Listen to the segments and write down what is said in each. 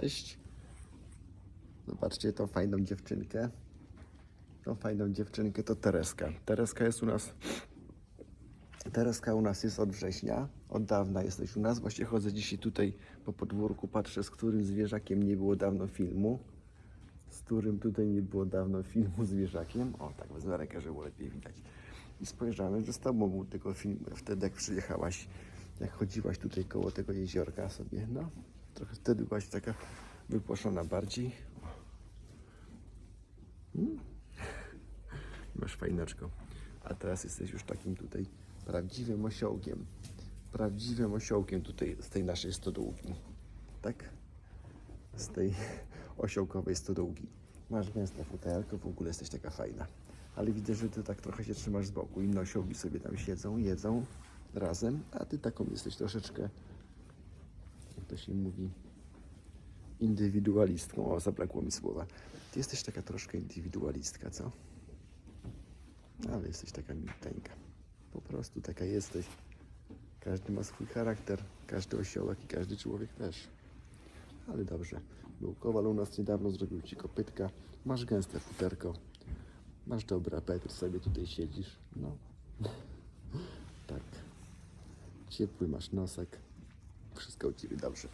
Cześć. Zobaczcie tą fajną dziewczynkę. Tą fajną dziewczynkę to Tereska. Tereska jest u nas. Tereska u nas jest od września. Od dawna jesteś u nas. Właśnie chodzę dzisiaj tutaj po podwórku, patrzę z którym zwierzakiem nie było dawno filmu. Z którym tutaj nie było dawno filmu zwierzakiem. O, tak wezmę rękę, żeby było lepiej widać. I spojrzałem, że z tobą był tego filmu wtedy, jak przyjechałaś, jak chodziłaś tutaj koło tego jeziorka sobie. No, trochę wtedy byłaś taka wypłoszona bardziej. Mm. Masz fajneczko. A teraz jesteś już takim tutaj prawdziwym osiołkiem. Prawdziwym osiołkiem tutaj z tej naszej stodółki. Tak? Z tej osiołkowej stodółki. Masz gęste futerko, w ogóle jesteś taka fajna. Ale widzę, że ty tak trochę się trzymasz z boku. Inne osiołki sobie tam siedzą, jedzą razem, a ty taką jesteś troszeczkę, to się mówi, indywidualistką. O, zabrakło mi słowa. Ty jesteś taka troszkę indywidualistka, co? Ale jesteś taka miłteńka. Po prostu taka jesteś. Każdy ma swój charakter, każdy osiołek i każdy człowiek też. Ale dobrze. Był kowal u nas niedawno, zrobił ci kopytka. Masz gęste futerko. Masz dobry apetyt, sobie tutaj siedzisz. No. tak. Ciepły masz nosek. Wszystko u ciebie dobrze.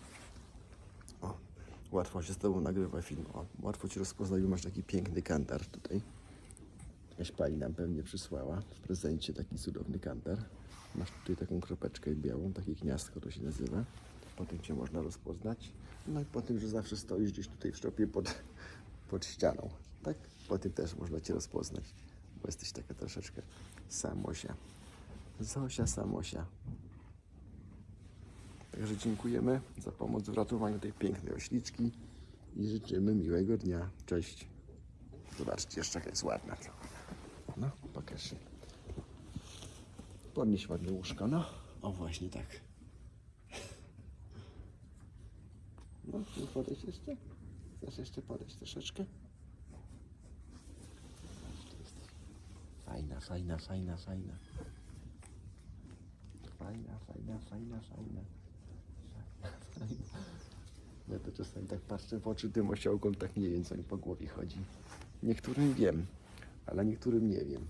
O, łatwo się z tobą nagrywa film. O, łatwo cię rozpoznać, masz taki piękny kantar tutaj. Jakaś pani nam pewnie przysłała w prezencie taki cudowny kantar. Masz tutaj taką kropeczkę białą, takie gniazdko to się nazywa. Po tym cię można rozpoznać. No i po tym, że zawsze stoisz gdzieś tutaj w szopie pod, pod ścianą. Tak? Po tym też można cię rozpoznać, bo jesteś taka troszeczkę samosia. Zosia Samosia. Także dziękujemy za pomoc w ratowaniu tej pięknej ośliczki i życzymy miłego dnia. Cześć. Zobaczcie, jeszcze jest ładna. No, pokaż się. Podnieś ładne łóżko, no. O, właśnie tak. No, chcesz podejść jeszcze? Chcesz jeszcze podejść troszeczkę? Fajna, fajna, fajna, fajna. Fajna, fajna, fajna, fajna. Fajna. Ja to czasami tak patrzę w oczy tym osiołkom, tak nie wiem, co mi po głowie chodzi. Niektórym wiem, ale niektórym nie wiem.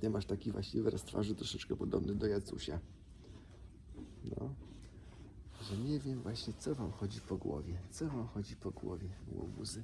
Ty masz taki właściwy wyraz twarzy troszeczkę podobny do Jacusia. No. Że nie wiem właśnie, co wam chodzi po głowie. Co wam chodzi po głowie, łobuzy.